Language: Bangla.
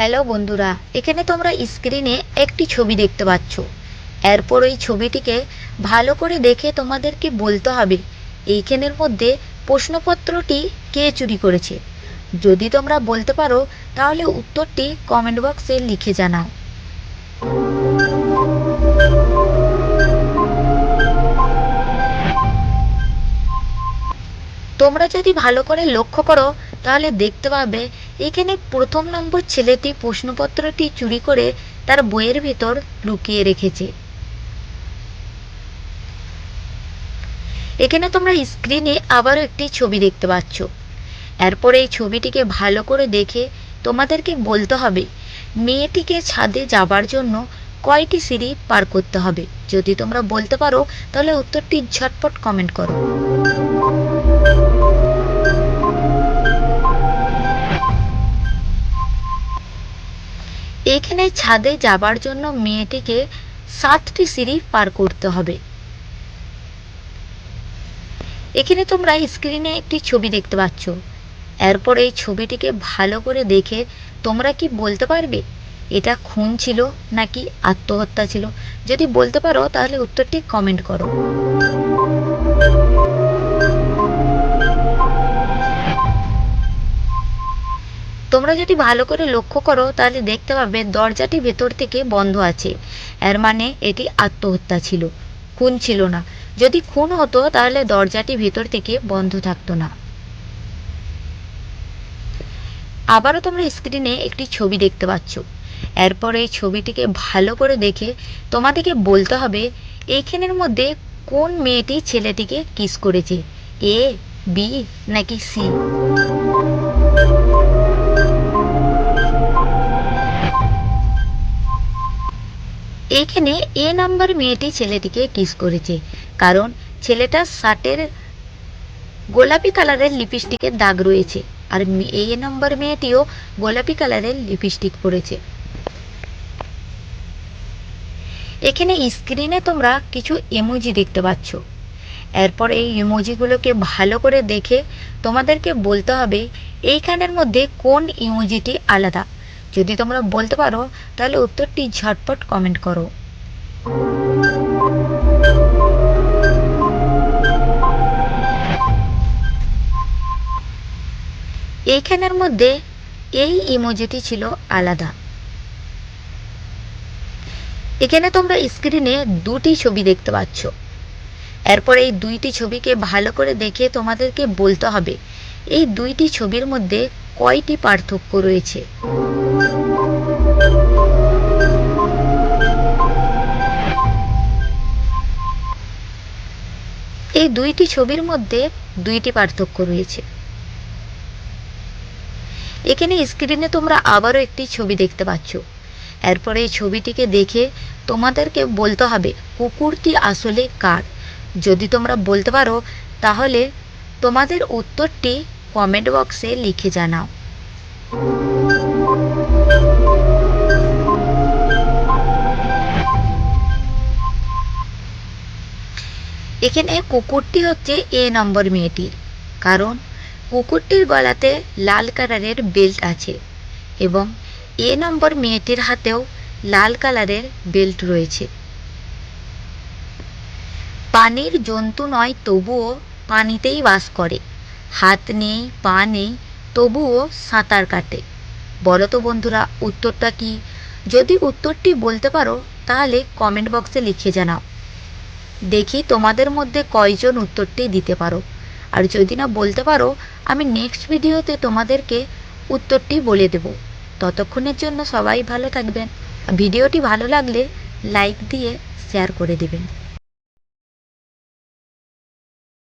হ্যালো বন্ধুরা, এখানে তোমরা স্ক্রিনে একটি ছবি দেখতে পাচ্ছ। এরপর ওই ছবিটিকে ভালো করে দেখে তোমাদেরকে বলতে হবে, এইখানের মধ্যে প্রশ্নপত্রটি কে চুরি করেছে। যদি তোমরা বলতে পারো, তাহলে উত্তরটি কমেন্ট বক্সে লিখে জানাও। তোমরা যদি ভালো করে লক্ষ্য করো, তাহলে দেখতে পাবে এখানে প্রথম নম্বর ছেলেটি প্রশ্নপত্রটি চুরি করে তার বইয়ের ভেতর লুকিয়ে রেখেছে। এখানে তোমরা স্ক্রিনে আবারও একটি ছবি দেখতে পাচ্ছ। এরপর এই ছবিটিকে ভালো করে দেখে তোমাদেরকে বলতে হবে, মেয়েটিকে ছাদে যাবার জন্য কয়টি সিঁড়ি পার করতে হবে। যদি তোমরা বলতে পারো, তাহলে উত্তরটি ঝটপট কমেন্ট করো। এখানে ছাদে যাবার জন্য মেয়েটিকে সাতটি সিঁড়ি পার করতে হবে। এখানে তোমরা স্ক্রিনে একটি ছবি দেখতে পাচ্ছ। এরপর এই ছবিটিকে ভালো করে দেখে তোমরা কি বলতে পারবে? এটা খুন ছিল নাকি আত্মহত্যা ছিল? যদি বলতে পারো, তাহলে উত্তরটি কমেন্ট করো। তোমরা যদি ভালো করে লক্ষ্য করো, তাহলে দেখতে পাবে দরজাটি ভেতর থেকে বন্ধ আছে। এর মানে এটি আত্মহত্যা ছিল, খুন ছিল না। যদি খুন হতো, তাহলে দরজাটি ভেতর থেকে বন্ধ থাকতো না। আবারও তোমরা স্ক্রিনে একটি ছবি দেখতে পাচ্ছ। এরপরে এই ছবিটিকে ভালো করে দেখে তোমাদেরকে বলতে হবে, এইখানের মধ্যে কোন মেয়েটি ছেলেটিকে কিস করেছে? এ, বি, নাকি সি? এখানে এ নাম্বার মেয়েটি ছেলেটিকে কিস করেছে। কারণ ছেলেটার শার্টের গোলাপি কালারের লিপস্টিকের দাগ রয়েছে। আর এ নাম্বার মেয়েটিও গোলাপি কালারের লিপস্টিক পরেছে। এখানে স্ক্রিনে তোমরা কিছু ইমোজি দেখতে পাচ্ছ। এরপর এই ইমোজিগুলোকে ভালো করে দেখে তোমাদেরকে বলতে হবে, এইখানের মধ্যে কোন ইমোজিটি আলাদা। যদি তোমরা বলতে পারো, তাহলে উত্তরটি ঝটপট কমেন্ট করো। এইখানের মধ্যে এই ইমোজিটি ছিল আলাদা। এখানে তোমরা স্ক্রিনে দুটি ছবি দেখতে পাচ্ছ। এরপর এই দুইটি ছবিকে ভালো করে দেখে তোমাদেরকে বলতে হবে, এই দুইটি ছবির মধ্যে কয়টি পার্থক্য রয়েছে? দুইটি ছবির মধ্যে দুইটি পার্থক্য রয়েছে। এখানে স্ক্রিনে তোমরা আবারও একটি ছবি দেখতে পাচ্ছ। এরপরে এই ছবিটিকে দেখে তোমাদেরকে বলতে হবে, কুকুরটি আসলে কার? যদি তোমরা বলতে পারো, তাহলে তোমাদের উত্তরটি কমেন্ট বক্সে লিখে জানাও। এখানে কুকুরটি হচ্ছে এ নম্বর মেয়েটির কারণ কুকুরটির গলাতে লাল কালারের বেল্ট আছে এবং এ নম্বর মেয়েটির হাতেও লাল কালারের বেল্ট রয়েছে। পানির জন্তু নয়, তবুও পানিতেই বাস করে। হাত নেই, পা নেই, তবুও সাঁতার কাটে। বলো তো বন্ধুরা, উত্তরটা কি? যদি উত্তরটি বলতে পারো, তাহলে কমেন্ট বক্সে লিখে জানাও। দেখি তোমাদের মধ্যে কয়জন উত্তরটি দিতে পারো। আর যদি না বলতে পারো, আমি নেক্সট ভিডিওতে তোমাদেরকে উত্তরটি বলে দেব। ততক্ষণের জন্য সবাই ভালো থাকবেন। ভিডিওটি ভালো লাগলে লাইক দিয়ে শেয়ার করে দেবেন।